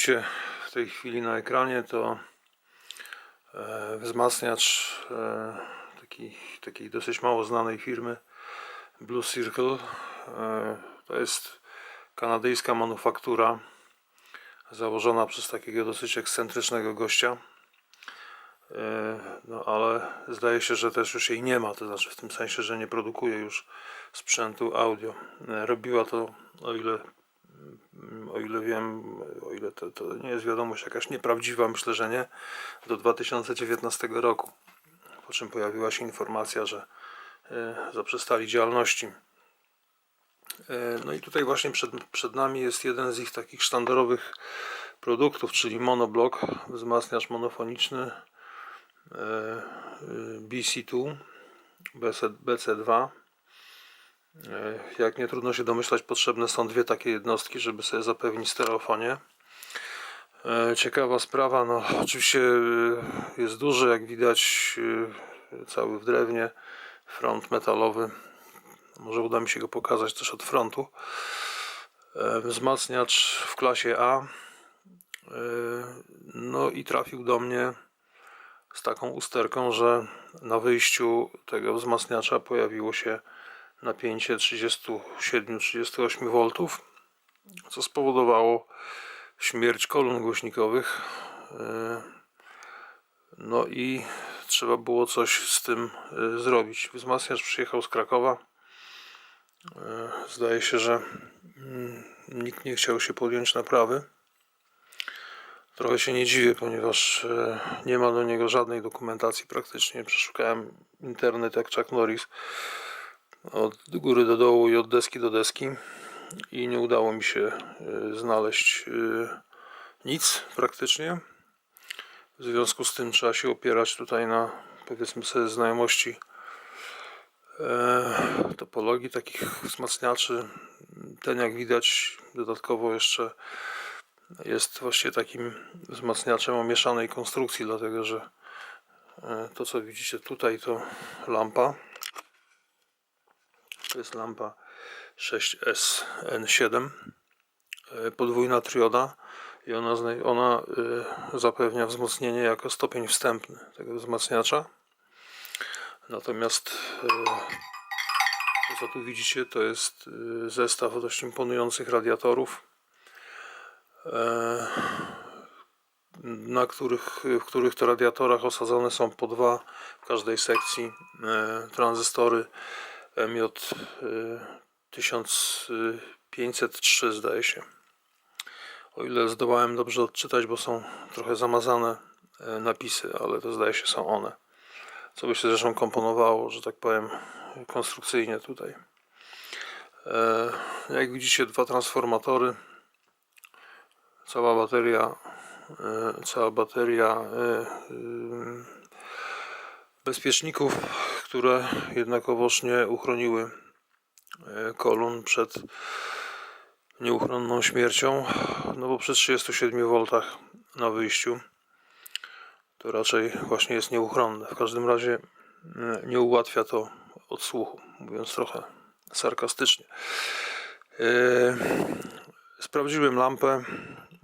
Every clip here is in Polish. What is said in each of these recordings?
Widzicie w tej chwili na ekranie to e, wzmacniacz e, taki, takiej dosyć mało znanej firmy Blue Circle. E, to jest kanadyjska manufaktura założona przez takiego dosyć ekscentrycznego gościa. No ale zdaje się, że też już jej nie ma, to znaczy w tym sensie, że nie produkuje już sprzętu audio. Robiła to, o ile o ile wiem, o ile to, to nie jest wiadomość jakaś nieprawdziwa, myślę, że nie, do 2019 roku. Po czym pojawiła się informacja, że e, zaprzestali działalności. E, No i tutaj właśnie przed, przed nami jest jeden z ich takich sztandarowych produktów, czyli monoblock, wzmacniacz monofoniczny e, e, BC2, BC, BC2. E, Jak nie trudno się domyślać, potrzebne są dwie takie jednostki, żeby sobie zapewnić stereofonię. E, Ciekawa sprawa, no oczywiście e, jest duży, jak widać, cały w drewnie, front metalowy. Może uda mi się go pokazać też od frontu. Wzmacniacz w klasie A. No i trafił do mnie z taką usterką, że na wyjściu tego wzmacniacza pojawiło się napięcie 37-38 V, co spowodowało śmierć kolumn głośnikowych. E, No i trzeba było coś z tym e, zrobić. Wzmacniacz przyjechał z Krakowa. E, Zdaje się, że mm, nikt nie chciał się podjąć naprawy. Trochę się nie dziwię, ponieważ nie ma do niego żadnej dokumentacji praktycznie. Przeszukałem internet jak Chuck Norris od góry do dołu i od deski do deski i nie udało mi się e, znaleźć e, nic praktycznie. W związku z tym trzeba się opierać tutaj na powiedzmy sobie znajomości e, topologii takich wzmacniaczy. Ten jak widać dodatkowo jeszcze jest właściwie takim wzmacniaczem o mieszanej konstrukcji, dlatego że to co widzicie tutaj to lampa. To jest lampa 6SN7 e, podwójna trioda i ona, ona e, zapewnia wzmocnienie jako stopień wstępny tego wzmacniacza. Natomiast e, to co tu widzicie to jest zestaw dość imponujących radiatorów na których, w których to radiatorach osadzone są po dwa w każdej sekcji tranzystory MJ e, 1503 zdaje się. O ile zdołałem dobrze odczytać, bo są trochę zamazane e, napisy, ale to zdaje się są one. Co by się zresztą komponowało, że tak powiem, konstrukcyjnie tutaj. E, Jak widzicie, dwa transformatory, cała bateria, e, cała bateria ym, bezpieczników, które jednakowoż nie uchroniły e, kolumn przed nieuchronną śmiercią, no bo przy 37 V na wyjściu to raczej właśnie jest nieuchronne. W każdym razie e, nie ułatwia to odsłuchu, mówiąc trochę sarkastycznie. E, Sprawdziłem lampę,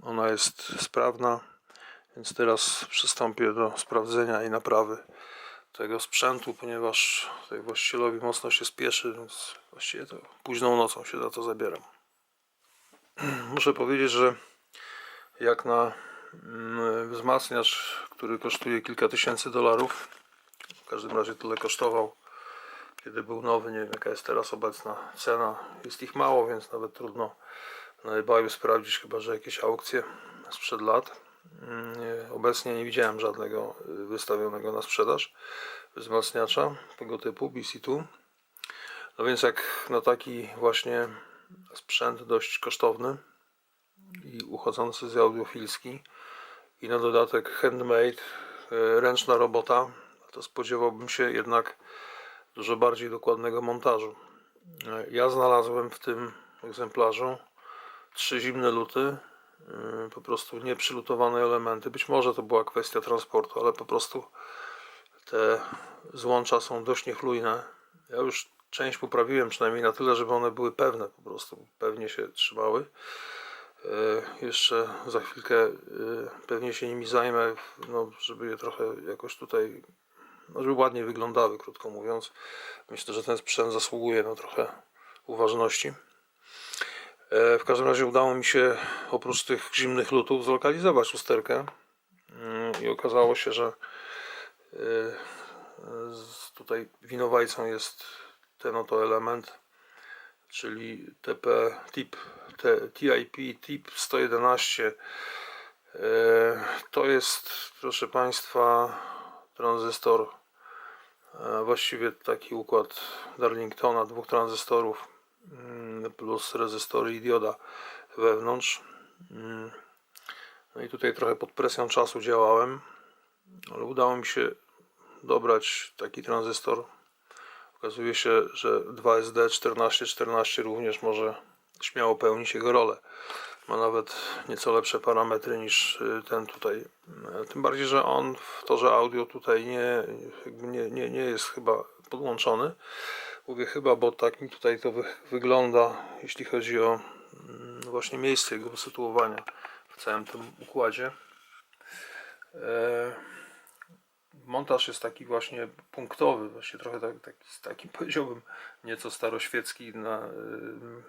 ona jest sprawna, więc teraz przystąpię do sprawdzenia i naprawy tego sprzętu, ponieważ tutaj właścicielowi mocno się spieszy, więc właściwie to późną nocą się za to zabieram. Muszę powiedzieć, że jak na mm, wzmacniacz, który kosztuje kilka tysięcy dolarów, w każdym razie tyle kosztował, kiedy był nowy, nie wiem jaka jest teraz obecna cena, jest ich mało, więc nawet trudno na sprawdzić, chyba że jakieś aukcje sprzed lat. Mm, nie- Obecnie nie widziałem żadnego y, wystawionego na sprzedaż wzmacniacza tego typu BC2. No więc jak na taki właśnie sprzęt dość kosztowny i uchodzący z audiofilski i na dodatek handmade, e, ręczna robota, to spodziewałbym się jednak dużo bardziej dokładnego montażu. E, Ja znalazłem w tym egzemplarzu trzy zimne luty, po prostu nieprzylutowane elementy. Być może to była kwestia transportu, ale po prostu te złącza są dość niechlujne. Ja już część poprawiłem, przynajmniej na tyle, żeby one były pewne, po prostu pewnie się trzymały. E, Jeszcze za chwilkę e, pewnie się nimi zajmę, no, żeby je trochę jakoś tutaj, no, żeby ładnie wyglądały, krótko mówiąc. Myślę, że ten sprzęt zasługuje na trochę uważności. E, W każdym razie udało mi się oprócz tych zimnych lutów zlokalizować usterkę Mm, i okazało się, że e, tutaj winowajcą jest ten oto element, czyli TP TIP, TIP TIP 111. E, To jest, proszę Państwa, tranzystor, właściwie taki układ Darlingtona, dwóch tranzystorów plus rezystory i dioda wewnątrz. Mm. No i tutaj trochę pod presją czasu działałem, ale udało mi się dobrać taki tranzystor. Okazuje się, że 2SD 1414 również może śmiało pełnić jego rolę. Ma nawet nieco lepsze parametry niż y, ten tutaj. E, Tym bardziej, że on w torze audio tutaj nie, nie, nie, nie jest chyba podłączony. Mówię chyba, bo tak mi tutaj to wy, wygląda, jeśli chodzi o mm, właśnie miejsce jego usytuowania w całym tym układzie. E, montaż jest taki właśnie punktowy, właśnie trochę tak, taki, taki powiedziałbym nieco staroświecki, na, ym,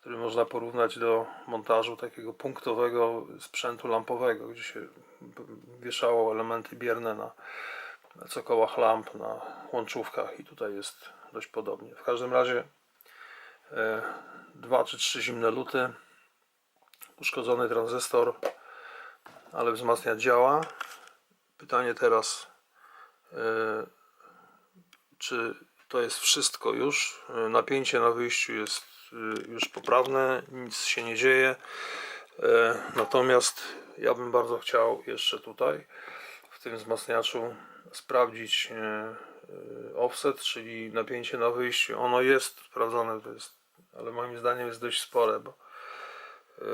który można porównać do montażu takiego punktowego sprzętu lampowego, gdzie się wieszało elementy bierne na, na cokołach lamp, na łączówkach i tutaj jest dość podobnie. W każdym razie e, dwa czy trzy zimne luty, uszkodzony tranzystor, ale wzmacniacz działa. Pytanie teraz, e, czy to jest wszystko już? E, Napięcie na wyjściu jest e, już poprawne, nic się nie dzieje. E, Natomiast ja bym bardzo chciał jeszcze tutaj w tym wzmacniaczu sprawdzić offset, czyli napięcie na wyjściu. Ono jest sprawdzone, to jest, ale moim zdaniem jest dość spore, bo e,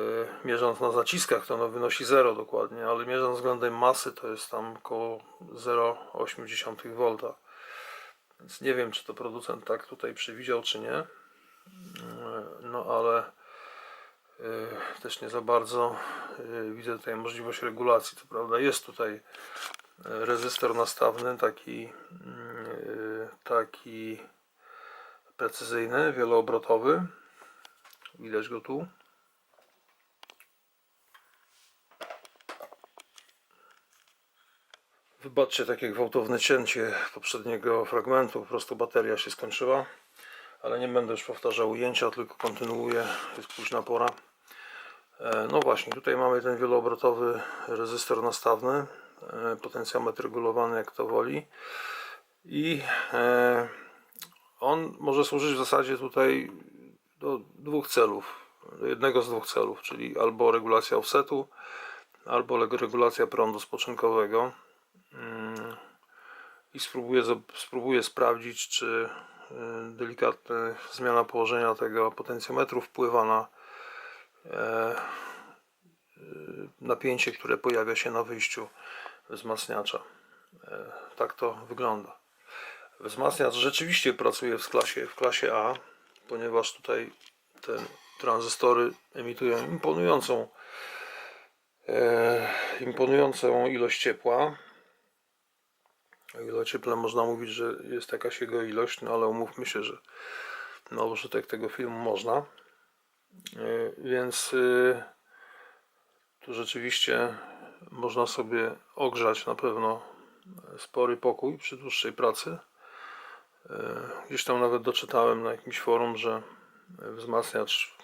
mierząc na zaciskach to ono wynosi 0 dokładnie, ale mierząc względem masy to jest tam około 0,8 V. Więc nie wiem, czy to producent tak tutaj przewidział, czy nie. E, No ale e, też nie za bardzo e, widzę tutaj możliwość regulacji. Co prawda jest tutaj e, rezystor nastawny, taki, mm, e, taki precyzyjny, wieloobrotowy. Widać go tu. Wybaczcie takie gwałtowne cięcie poprzedniego fragmentu, po prostu bateria się skończyła. Ale nie będę już powtarzał ujęcia, tylko kontynuuję, jest późna pora. E, No właśnie, tutaj mamy ten wieloobrotowy rezystor nastawny, e, potencjometr regulowany jak to woli. I e, on może służyć w zasadzie tutaj do dwóch celów, jednego z dwóch celów, czyli albo regulacja offsetu, albo regulacja prądu spoczynkowego Mm, i spróbuję, spróbuję sprawdzić, czy y, delikatna zmiana położenia tego potencjometru wpływa na e, napięcie, które pojawia się na wyjściu wzmacniacza. E, Tak to wygląda. Wzmacniacz rzeczywiście pracuje w klasie, w klasie A, ponieważ tutaj te tranzystory emitują imponującą, e, imponującą ilość ciepła. O ile cieple można mówić, że jest jakaś jego ilość, no ale umówmy się, że na użytek tego filmu można. E, Więc y, tu rzeczywiście można sobie ogrzać na pewno spory pokój przy dłuższej pracy. E, Gdzieś tam nawet doczytałem na jakimś forum, że wzmacniacz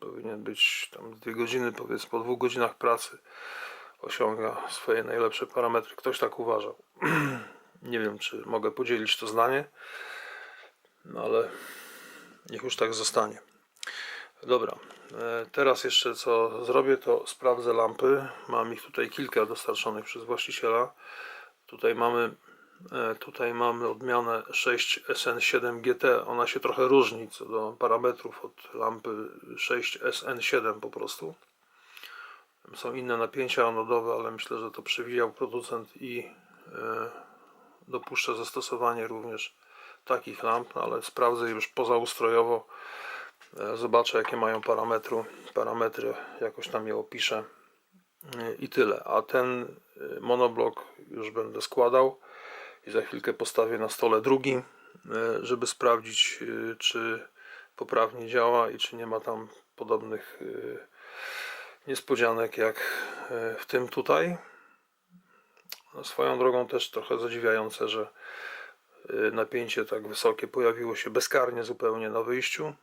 powinien być tam dwie godziny, powiedzmy po dwóch godzinach pracy osiąga swoje najlepsze parametry. Ktoś tak uważał. Nie wiem, czy mogę podzielić to zdanie, no ale niech już tak zostanie. Dobra, e, teraz jeszcze co zrobię, to sprawdzę lampy. Mam ich tutaj kilka dostarczonych przez właściciela. Tutaj mamy, tutaj mamy odmianę 6SN7 GT. Ona się trochę różni co do parametrów od lampy 6SN7 po prostu. Są inne napięcia anodowe, ale myślę, że to przewidział producent i e, dopuszcza zastosowanie również takich lamp, ale sprawdzę już pozaustrojowo E, Zobaczę jakie mają parametry, parametry jakoś tam je opiszę E, i tyle. A ten e, monoblok już będę składał i za chwilkę postawię na stole drugi, e, żeby sprawdzić e, czy poprawnie działa i czy nie ma tam podobnych e, niespodzianek jak w tym tutaj. No, Swoją drogą też trochę zadziwiające, że napięcie tak wysokie pojawiło się bezkarnie zupełnie na wyjściu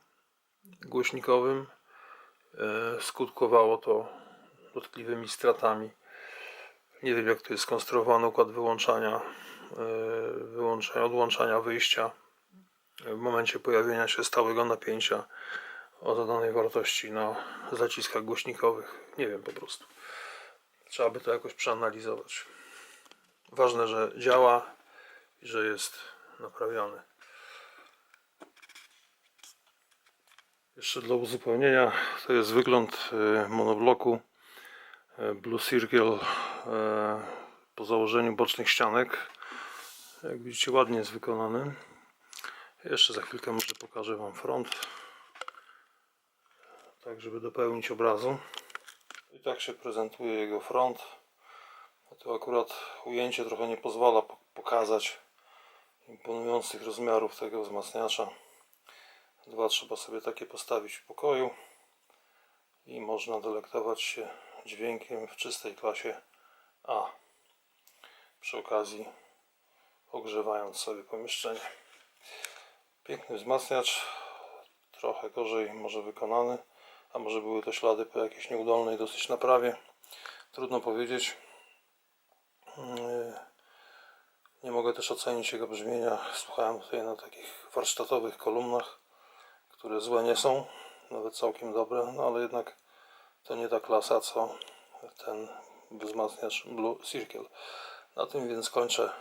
głośnikowym. Skutkowało to dotkliwymi stratami. Nie wiem jak to jest skonstruowany układ wyłączania, y, wyłączania odłączania wyjścia w momencie pojawienia się stałego napięcia o zadanej wartości na zaciskach głośnikowych. Nie wiem po prostu. Trzeba by to jakoś przeanalizować. Ważne, że działa i że jest naprawiony. Jeszcze dla uzupełnienia, to jest wygląd e, monobloku e, Blue Circle e, po założeniu bocznych ścianek. Jak widzicie ładnie jest wykonany. Jeszcze za chwilkę może pokażę Wam front, tak żeby dopełnić obrazu. I tak się prezentuje jego front. No to akurat ujęcie trochę nie pozwala po- pokazać imponujących rozmiarów tego wzmacniacza. Dwa trzeba sobie takie postawić w pokoju i można delektować się dźwiękiem w czystej klasie A. Przy okazji ogrzewając sobie pomieszczenie. Piękny wzmacniacz, trochę gorzej może wykonany, a może były to ślady po jakiejś nieudolnej dosyć naprawie. Trudno powiedzieć. Nie mogę też ocenić jego brzmienia. Słuchałem tutaj na takich warsztatowych kolumnach, które złe nie są, nawet całkiem dobre, no ale jednak to nie ta klasa co ten wzmacniacz Blue Circle. Na tym więc kończę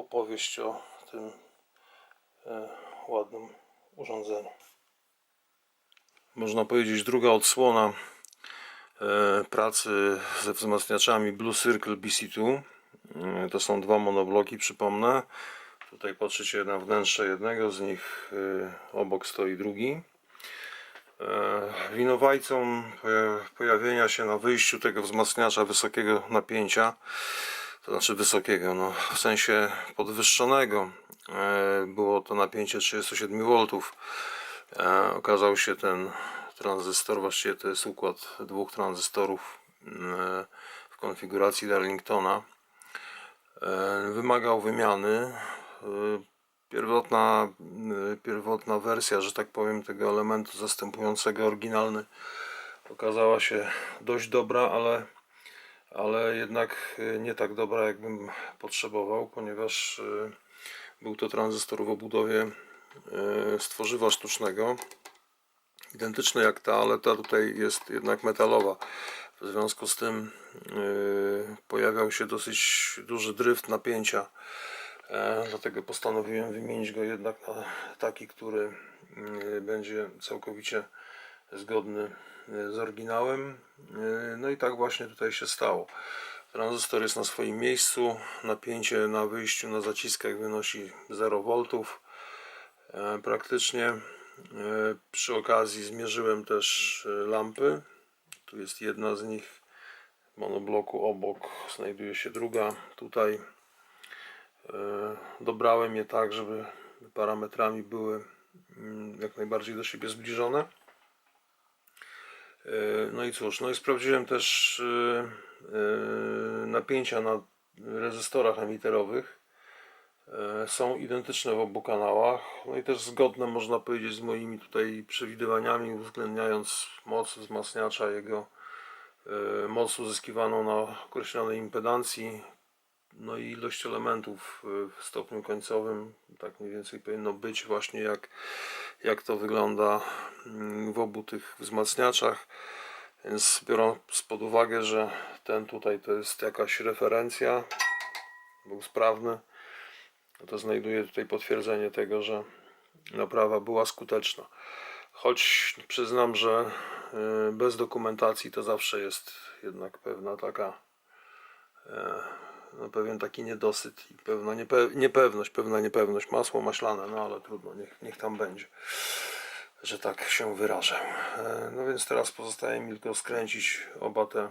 opowieść o tym e, ładnym urządzeniu. Można powiedzieć druga odsłona e, pracy ze wzmacniaczami Blue Circle BC2. E, To są dwa monobloki, przypomnę. Tutaj patrzycie na wnętrze jednego z nich, obok stoi drugi. Winowajcą poja- pojawienia się na wyjściu tego wzmacniacza wysokiego napięcia, to znaczy wysokiego, no, w sensie podwyższonego, e, było to napięcie 37 V. E, Okazał się ten tranzystor, właściwie to jest układ dwóch tranzystorów mm, w konfiguracji Darlingtona. E, Wymagał wymiany. E, Pierwotna, e, pierwotna wersja, że tak powiem, tego elementu zastępującego oryginalny okazała się dość dobra, ale, ale jednak e, nie tak dobra, jakbym potrzebował, ponieważ e, był to tranzystor w obudowie e, z tworzywa sztucznego identyczny jak ta, ale ta tutaj jest jednak metalowa. W związku z tym pojawiał się dosyć duży dryft napięcia. E, dlatego postanowiłem wymienić go jednak na taki, który będzie całkowicie zgodny yy, z oryginałem. Yy, no i tak właśnie tutaj się stało. Tranzystor jest na swoim miejscu. Napięcie na wyjściu na zaciskach wynosi 0 V e, praktycznie. E, Przy okazji zmierzyłem też e, lampy. Tu jest jedna z nich. W monobloku obok znajduje się druga. Tutaj e, dobrałem je tak, żeby parametrami były mm, jak najbardziej do siebie zbliżone. E, No i cóż, no i sprawdziłem też e, e, napięcia na rezystorach emiterowych. Są identyczne w obu kanałach, no i też zgodne można powiedzieć z moimi tutaj przewidywaniami, uwzględniając moc wzmacniacza, jego moc uzyskiwaną na określonej impedancji, no i ilość elementów w stopniu końcowym, tak mniej więcej powinno być właśnie jak, jak to wygląda mm, w obu tych wzmacniaczach. Więc biorąc pod uwagę, że ten tutaj to jest jakaś referencja, był sprawny, no to znajduję tutaj potwierdzenie tego, że naprawa była skuteczna. Choć przyznam, że y, bez dokumentacji to zawsze jest jednak pewna taka, e, pewien taki niedosyt i pewna niepe, niepewność, pewna niepewność, masło maślane, no ale trudno, niech, niech tam będzie. że tak się wyrażę. E, No więc teraz pozostaje mi tylko skręcić oba te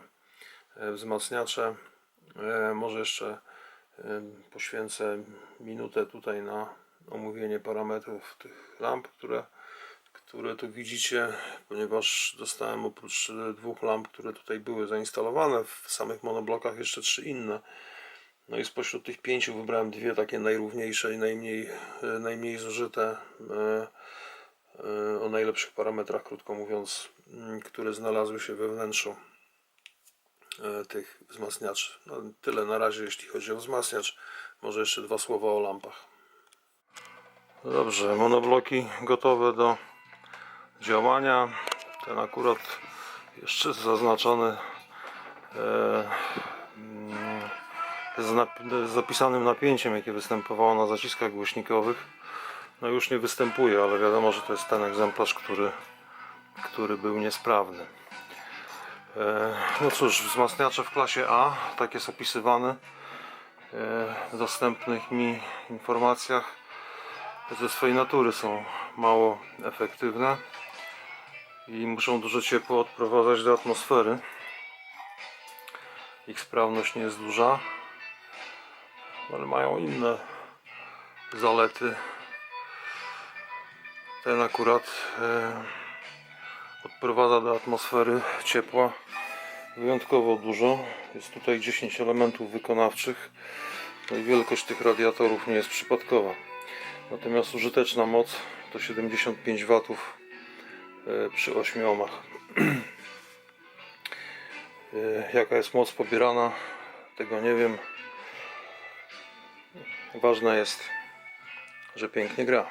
e, wzmacniacze. E, Może jeszcze poświęcę minutę tutaj na omówienie parametrów tych lamp, które, które tu widzicie, ponieważ dostałem oprócz dwóch lamp, które tutaj były zainstalowane w samych monoblokach jeszcze trzy inne. No i spośród tych pięciu wybrałem dwie takie najrówniejsze i najmniej, e, najmniej zużyte e, e, o najlepszych parametrach, krótko mówiąc, m, które znalazły się we wnętrzu tych wzmacniaczy. No, tyle na razie, jeśli chodzi o wzmacniacz. Może jeszcze dwa słowa o lampach. No Dobrze, monobloki gotowe do działania. Ten akurat jeszcze zaznaczony mm, z, nap- z zapisanym napięciem, jakie występowało na zaciskach głośnikowych. No już nie występuje, ale wiadomo, że to jest ten egzemplarz, który, który był niesprawny. E, No cóż, wzmacniacze w klasie A, tak jest opisywany e, w dostępnych mi informacjach, ze swojej natury są mało efektywne i muszą duże ciepło odprowadzać do atmosfery. Ich sprawność nie jest duża, ale mają inne zalety. Ten akurat e, odprowadza do atmosfery ciepła wyjątkowo dużo. Jest tutaj 10 elementów wykonawczych. No i wielkość tych radiatorów nie jest przypadkowa. Natomiast użyteczna moc to 75 W e, przy 8 ohmach. E, Jaka jest moc pobierana, tego nie wiem. Ważne jest, że pięknie gra.